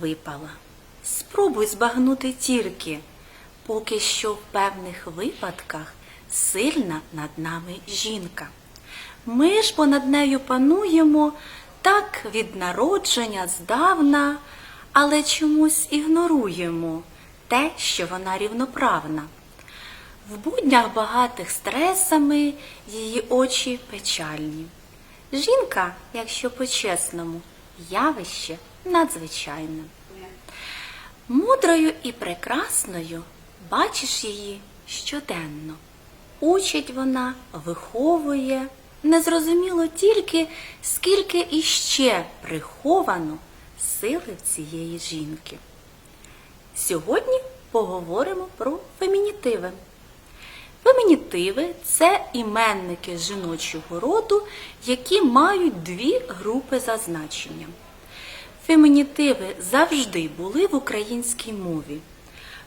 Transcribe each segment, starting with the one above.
випала. Спробуй збагнути тільки, поки що в певних випадках сильна над нами жінка. Ми ж понад нею пануємо так від народження здавна, але чомусь ігноруємо те, що вона рівноправна. В буднях багатих стресами її очі печальні. Жінка, якщо по-чесному, явище надзвичайне. Мудрою і прекрасною бачиш її щоденно. Учить вона, виховує, незрозуміло тільки, скільки іще приховано сили цієї жінки. Сьогодні поговоримо про фемінітиви. Фемінітиви це іменники жіночого роду, які мають дві групи за значенням. Фемінітиви завжди були в українській мові.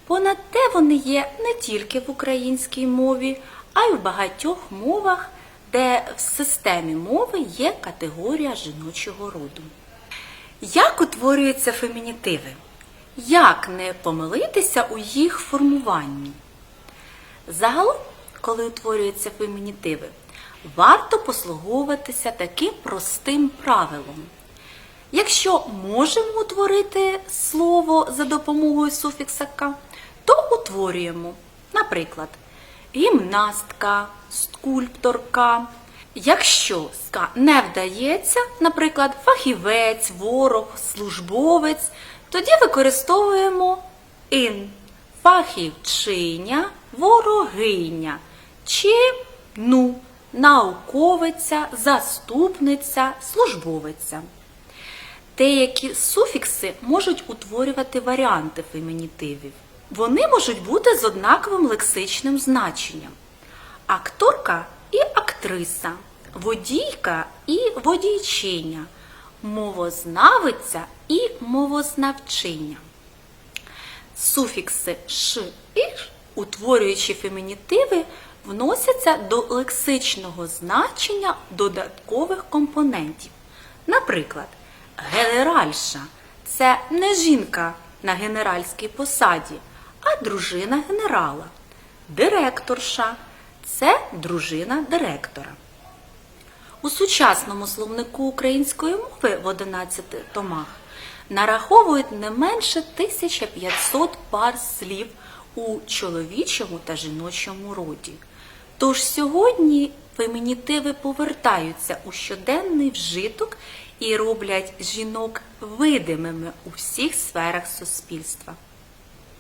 Понад те вони є не тільки в українській мові, а й в багатьох мовах, де в системі мови є категорія жіночого роду. Як утворюються фемінітиви? Як не помилитися у їх формуванні? Загалом, коли утворюються фемінітиви, варто послуговуватися таким простим правилом. Якщо можемо утворити слово за допомогою суфікса «ка», то утворюємо, наприклад, гімнастка, скульпторка. Якщо «ска» не вдається, наприклад, фахівець, ворог, службовець, тоді використовуємо ін фахівчиня, ворогиня чи ну, науковиця, заступниця, службовиця. Деякі суфікси можуть утворювати варіанти фемінітивів. Вони можуть бути з однаковим лексичним значенням: акторка і актриса, водійка і водійчиня, мовознавиця і мовознавчиня. Суфікси ш і «ш», утворюючи фемінітиви, вносяться до лексичного значення додаткових компонентів. Наприклад, генеральша це не жінка на генеральській посаді, а дружина генерала. Директорша це дружина директора. У сучасному словнику української мови в 11 томах нараховують не менше 1500 пар слів у чоловічому та жіночому роді. Тож сьогодні фемінітиви повертаються у щоденний вжиток і роблять жінок видимими у всіх сферах суспільства.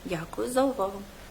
Дякую за увагу!